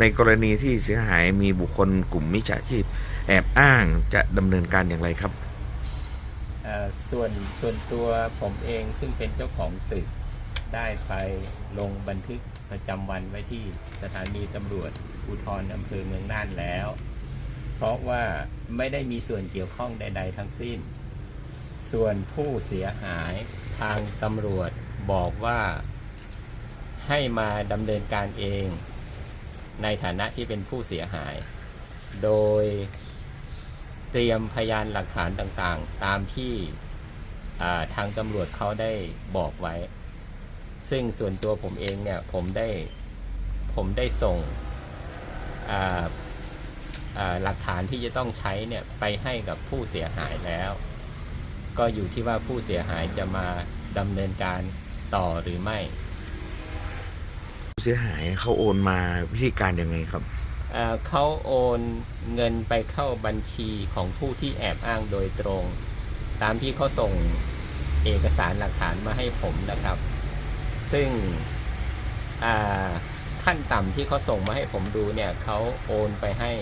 ในกรณีที่เสียหายมีบุคคลกลุ่มมิจฉาชีพ แอบอ้างจะดำเนินการอย่างไรครับ เอ่อส่วนส่วนตัวผมเองซึ่งเป็นเจ้าของตึกได้ไปลงบันทึกประจำวันไว้ที่สถานีตำรวจภูธรอำเภอเมืองน่านแล้ว เพราะว่าไม่ได้มีส่วนเกี่ยวข้องใด ๆ ทั้งสิ้น ส่วนผู้เสียหายทางตำรวจบอกว่าให้มาดำเนินการเอง ในฐานะที่เป็นผู้เสียหาย โดยเตรียมพยานหลักฐานต่างๆ ตามที่ทางตำรวจเขาได้บอกไว้ ซึ่งส่วนตัวผมเองเนี่ยผมได้ผมได้ส่งหลักฐานที่จะต้องใช้เนี่ยไปให้กับผู้เสียหายแล้ว ก็อยู่ที่ว่าผู้เสียหายจะมาดำเนินการต่อหรือไม่ เสียหายเขาโอนมาวิธีการยังไงครับ เอ่อเขาโอนเงินไปเข้าบัญชีของผู้ที่แอบอ้างโดยตรง ตามที่เขาส่งเอกสารหลักฐานมาให้ผมนะครับ ซึ่งอ่าขั้นต่ำที่เขาส่งมาให้ผมดูเนี่ยเขาโอนไปให้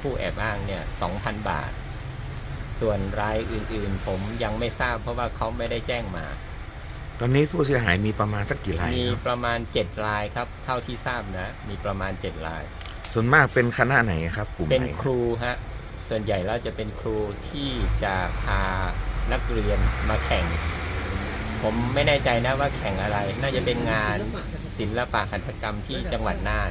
ผู้แอบอ้างเนี่ย2,000 บาท ส่วนรายอื่นๆ ผมยังไม่ทราบเพราะว่าเขาไม่ได้แจ้งมา ตอนนี้ผู้เสียหายมีประมาณสักกี่รายมีครับประมาณ7รายครับ เท่าที่ทราบนะ มีประมาณ7ราย ส่วนมากเป็นคณะไหนครับกลุ่มเป็นไหนครูฮะ ส่วนใหญ่แล้วจะเป็นครูที่จะพานักเรียนมาแข่ง ผมไม่แน่ใจนะว่าแข่งอะไร น่าจะเป็นงานศิลปะหัตถกรรมที่จังหวัดน่าน